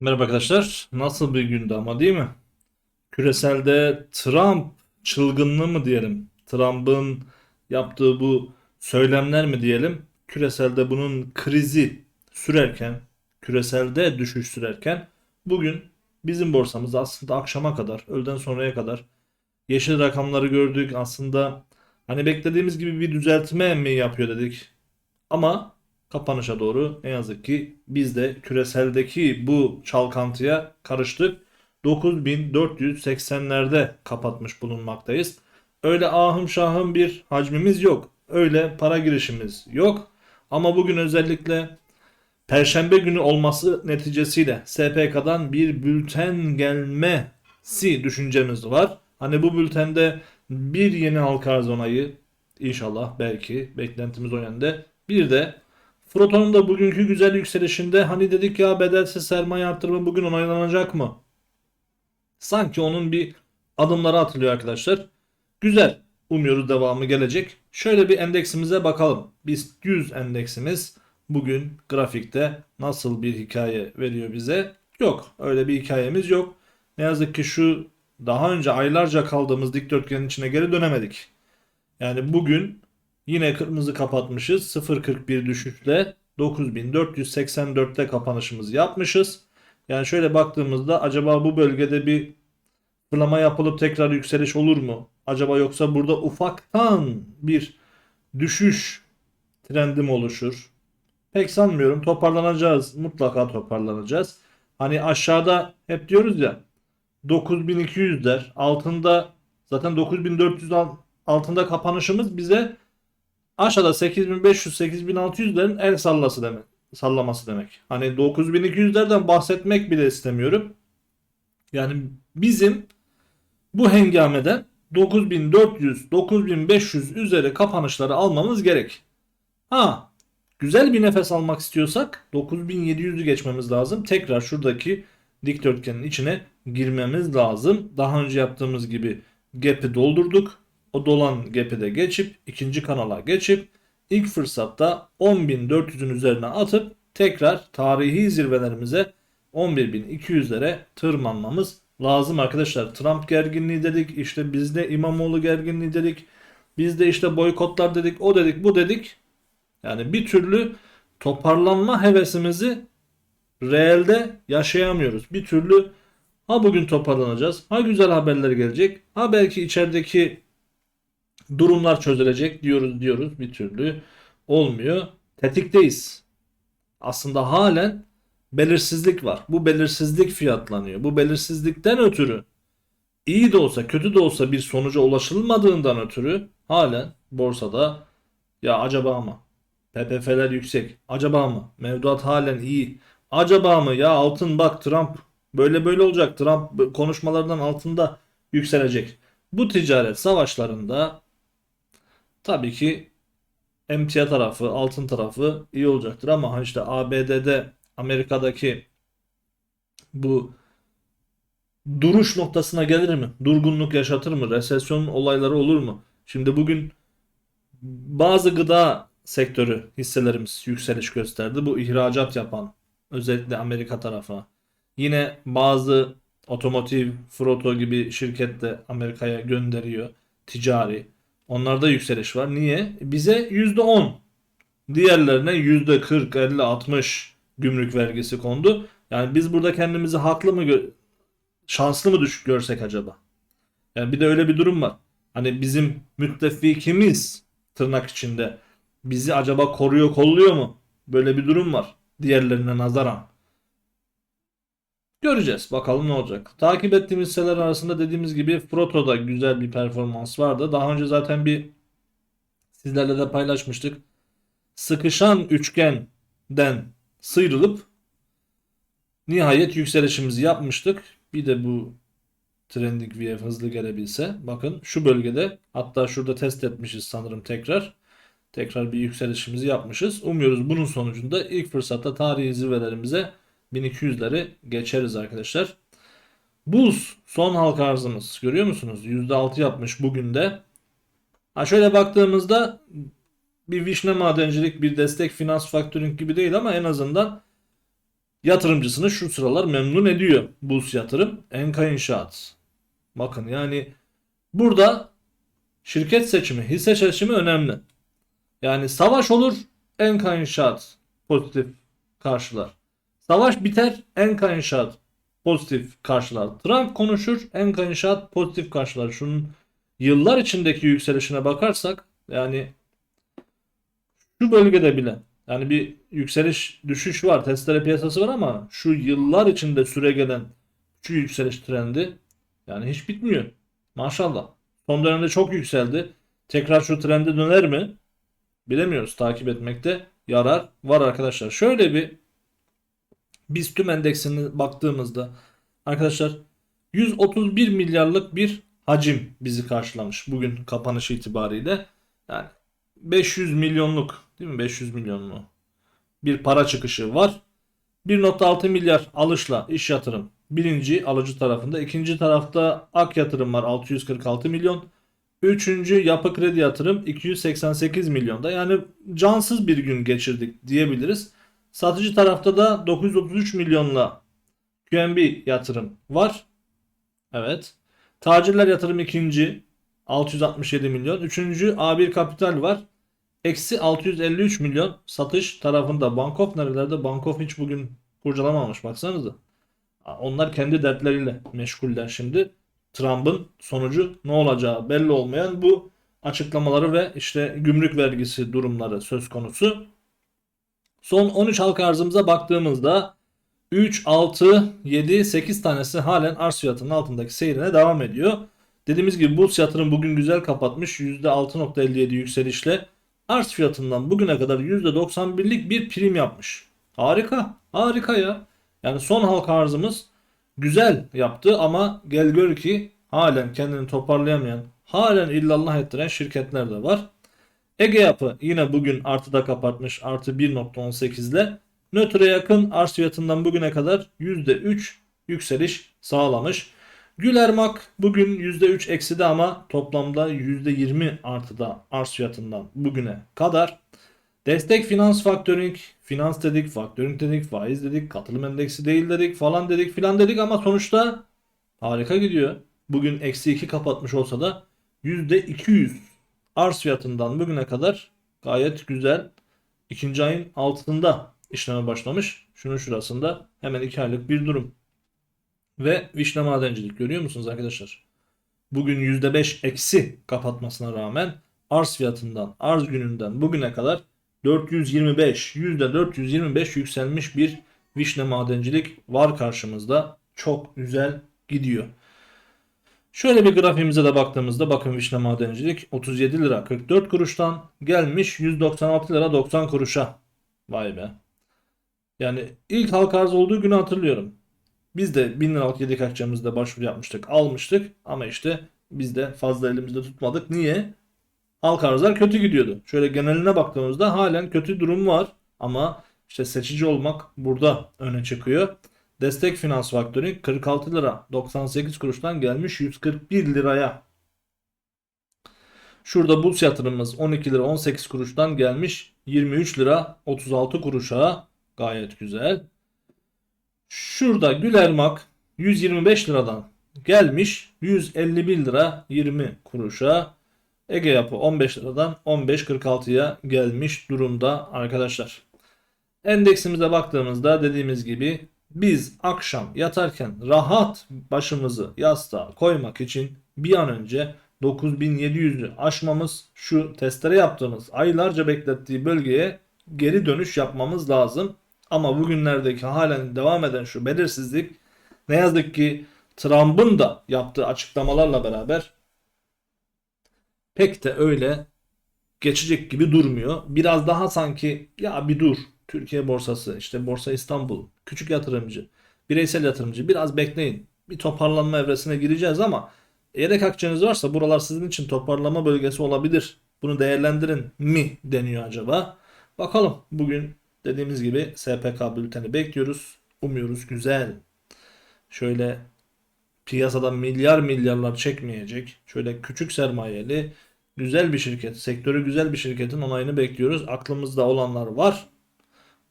Merhaba arkadaşlar. Nasıl bir gündü ama değil mi? Küreselde Trump çılgınlığı mı diyelim? Trump'ın yaptığı bu söylemler mi diyelim? Küreselde bunun krizi sürerken, küreselde düşüş sürerken bugün bizim borsamız aslında akşama kadar, öğleden sonraya kadar yeşil rakamları gördük. Aslında hani beklediğimiz gibi bir düzeltme mi yapıyor dedik. Ama kapanışa doğru ne yazık ki biz de küreseldeki bu çalkantıya karıştık. 9480'lerde kapatmış bulunmaktayız. Öyle ahım şahım bir hacmimiz yok. Öyle para girişimiz yok. Ama bugün özellikle Perşembe günü olması neticesiyle SPK'dan bir bülten gelmesi düşüncemiz var. Hani bu bültende bir yeni halka arz onayı inşallah belki beklentimiz o yönde. Bir de Froton'un da bugünkü güzel yükselişinde hani dedik ya bedelsiz sermaye arttırma bugün onaylanacak mı? Sanki onun bir adımları atılıyor arkadaşlar. Güzel. Umuyoruz devamı gelecek. Şöyle bir endeksimize bakalım. Biz 100 endeksimiz bugün grafikte nasıl bir hikaye veriyor bize? Yok. Öyle bir hikayemiz yok. Ne yazık ki şu daha önce aylarca kaldığımız dikdörtgenin içine geri dönemedik. Yani bugün yine kırmızı kapatmışız. 0.41 düşüşle 9484'te kapanışımızı yapmışız. Yani şöyle baktığımızda acaba bu bölgede bir fırlama yapılıp tekrar yükseliş olur mu? Acaba yoksa burada ufaktan bir düşüş trendi mi oluşur? Pek sanmıyorum. Toparlanacağız. Mutlaka toparlanacağız. Hani aşağıda hep diyoruz ya 9200'ler altında zaten 9400 al- altında kapanışımız bize aşağıda 8500 8600'lerin el sallası demek sallaması demek. Hani 9200'lerden bahsetmek bile istemiyorum. Yani bizim bu hengameden 9400 9500 üzeri kapanışları almamız gerek. Ha güzel bir nefes almak istiyorsak 9700'ü geçmemiz lazım. Tekrar şuradaki dikdörtgenin içine girmemiz lazım. Daha önce yaptığımız gibi gap'i doldurduk. O dolan gap'i geçip ikinci kanala geçip ilk fırsatta 10.400'ün üzerine atıp tekrar tarihi zirvelerimize 11.200'lere tırmanmamız lazım arkadaşlar. Trump gerginliği dedik, işte bizde İmamoğlu gerginliği dedik, bizde işte boykotlar dedik, o dedik, bu dedik. Yani bir türlü toparlanma hevesimizi reelde yaşayamıyoruz. Bir türlü ha bugün toparlanacağız, ha güzel haberler gelecek, ha belki içerideki durumlar çözülecek diyoruz diyoruz bir türlü olmuyor. Tetikteyiz. Aslında halen belirsizlik var. Bu belirsizlik fiyatlanıyor. Bu belirsizlikten ötürü iyi de olsa kötü de olsa bir sonuca ulaşılmadığından ötürü halen borsada ya acaba mı? PPF'ler yüksek. Acaba mı? Mevduat halen iyi. Acaba mı? Ya altın bak Trump böyle böyle olacak. Trump konuşmalardan altında yükselecek. Bu ticaret savaşlarında tabii ki emtia tarafı, altın tarafı iyi olacaktır ama hani işte ABD'de Amerika'daki bu duruş noktasına gelir mi? Durgunluk yaşatır mı? Resesyon olayları olur mu? Şimdi bugün bazı gıda sektörü hisselerimiz yükseliş gösterdi. Bu ihracat yapan özellikle Amerika tarafı. Yine bazı otomotiv, Froto gibi şirket de Amerika'ya gönderiyor ticari. Onlarda yükseliş var. Niye? Bize %10. Diğerlerine %40, 50, 60 gümrük vergisi kondu. Yani biz burada kendimizi haklı mı şanslı mı düşük görsek acaba? Yani bir de öyle bir durum var. Hani bizim müttefikimiz tırnak içinde bizi acaba koruyor kolluyor mu? Böyle bir durum var diğerlerine nazaran. Göreceğiz. Bakalım ne olacak. Takip ettiğimiz hisseler arasında dediğimiz gibi Froto'da güzel bir performans vardı. Daha önce zaten bir sizlerle de paylaşmıştık. Sıkışan üçgenden sıyrılıp nihayet yükselişimizi yapmıştık. Bir de bu Trending VF hızlı gelebilse. Bakın şu bölgede hatta şurada test etmişiz sanırım tekrar. Tekrar bir yükselişimizi yapmışız. Umuyoruz bunun sonucunda ilk fırsatta tarihi zirvelerimize 1200'leri geçeriz arkadaşlar. Bulls son halka arzımız görüyor musunuz? %6 yapmış bugün de. Ha şöyle baktığımızda bir vişne madencilik, bir destek finans faktörünk gibi değil ama en azından yatırımcısını şu sıralar memnun ediyor Bus Yatırım, Enka İnşaat. Bakın yani burada şirket seçimi, hisse seçimi önemli. Yani savaş olur, Enka İnşaat pozitif karşılar. Savaş biter, Enka İnşaat pozitif karşılar. Trump konuşur, Enka İnşaat pozitif karşılar. Şunun yıllar içindeki yükselişine bakarsak yani şu bölgede bile yani bir yükseliş düşüş var. Testere piyasası var ama şu yıllar içinde süre gelen şu yükseliş trendi yani hiç bitmiyor. Maşallah. Son dönemde çok yükseldi. Tekrar şu trende döner mi? Bilemiyoruz. Takip etmekte yarar var arkadaşlar. Şöyle bir biz tüm endeksine baktığımızda arkadaşlar 131 milyarlık bir hacim bizi karşılamış bugün kapanış itibariyle. Yani 500 milyonluk değil mi? 500 milyonlu bir para çıkışı var. 1.6 milyar alışla iş yatırım birinci alıcı tarafında. ikinci tarafta ak yatırım var 646 milyon. Üçüncü yapı kredi yatırım 288 milyonda. Yani cansız bir gün geçirdik diyebiliriz. Satıcı tarafta da 933 milyonla QNB yatırım var. Evet. Tacirler yatırım ikinci 667 milyon. Üçüncü A1 Kapital var. Eksi 653 milyon satış tarafında. Bankof nerelerde? Bankof hiç bugün kurcalamamış baksanıza. Onlar kendi dertleriyle meşguller şimdi. Trump'ın sonucu ne olacağı belli olmayan bu açıklamaları ve işte gümrük vergisi durumları söz konusu. Son 13 halka arzımıza baktığımızda 3, 6, 7, 8 tanesi halen arz fiyatının altındaki seyrine devam ediyor. Dediğimiz gibi Bulls yatırım bugün güzel kapatmış. %6.57 yükselişle arz fiyatından bugüne kadar %91'lik bir prim yapmış. Harika. Harika ya. Yani son halka arzımız güzel yaptı ama gel gör ki halen kendini toparlayamayan, halen illallah ettiren şirketler de var. Ege Yapı yine bugün artıda kapatmış artı 1.18 ile nötre yakın arz fiyatından bugüne kadar %3 yükseliş sağlamış. Gülermak bugün %3 ekside ama toplamda %20 artıda arz fiyatından bugüne kadar. Destek finans faktörink, finans dedik, faktörink dedik, faiz dedik, katılım endeksi değil dedik, falan dedik, filan dedik ama sonuçta harika gidiyor. Bugün eksi 2 kapatmış olsa da %200 arz fiyatından bugüne kadar gayet güzel. ikinci ayın altında işleme başlamış. Şunun şurasında hemen 2 aylık bir durum. Ve vişne madencilik görüyor musunuz arkadaşlar? Bugün %5 eksi kapatmasına rağmen arz fiyatından, arz gününden bugüne kadar 425, %425 yükselmiş bir vişne madencilik var karşımızda. Çok güzel gidiyor. Şöyle bir grafiğimize de baktığımızda bakın vişne madencilik 37 lira 44 kuruştan gelmiş 196 lira 90 kuruşa. Vay be. Yani ilk halka arz olduğu günü hatırlıyorum. Biz de 1000 liralık yedek akçemizde başvuru yapmıştık, almıştık ama işte biz de fazla elimizde tutmadık. Niye? Halka arzlar kötü gidiyordu. Şöyle geneline baktığımızda halen kötü durum var ama işte seçici olmak burada öne çıkıyor. Destek finans faktörü 46 lira 98 kuruştan gelmiş 141 liraya. Şurada burs yatırımımız 12 lira 18 kuruştan gelmiş 23 lira 36 kuruşa. Gayet güzel. Şurada Gülermak 125 liradan gelmiş 151 lira 20 kuruşa. Ege Yapı 15 liradan 15.46'ya gelmiş durumda arkadaşlar. Endeksimize baktığımızda dediğimiz gibi biz akşam yatarken rahat başımızı yastığa koymak için bir an önce 9700'ü aşmamız şu testere yaptığımız aylarca beklettiği bölgeye geri dönüş yapmamız lazım. Ama bugünlerdeki halen devam eden şu belirsizlik ne yazık ki Trump'ın da yaptığı açıklamalarla beraber pek de öyle geçecek gibi durmuyor. Biraz daha sanki ya bir dur Türkiye borsası işte Borsa İstanbul küçük yatırımcı bireysel yatırımcı biraz bekleyin bir toparlanma evresine gireceğiz ama yedek akçeniz varsa buralar sizin için toparlama bölgesi olabilir. Bunu değerlendirin mi deniyor acaba? Bakalım bugün dediğimiz gibi SPK bülteni bekliyoruz. Umuyoruz güzel. Şöyle piyasada milyar milyarlar çekmeyecek. Şöyle küçük sermayeli güzel bir şirket, sektörü güzel bir şirketin onayını bekliyoruz. Aklımızda olanlar var.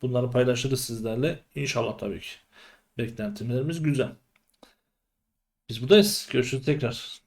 Bunları paylaşırız sizlerle. İnşallah tabii ki. Beklentilerimiz güzel. Biz buradayız. Görüşürüz tekrar.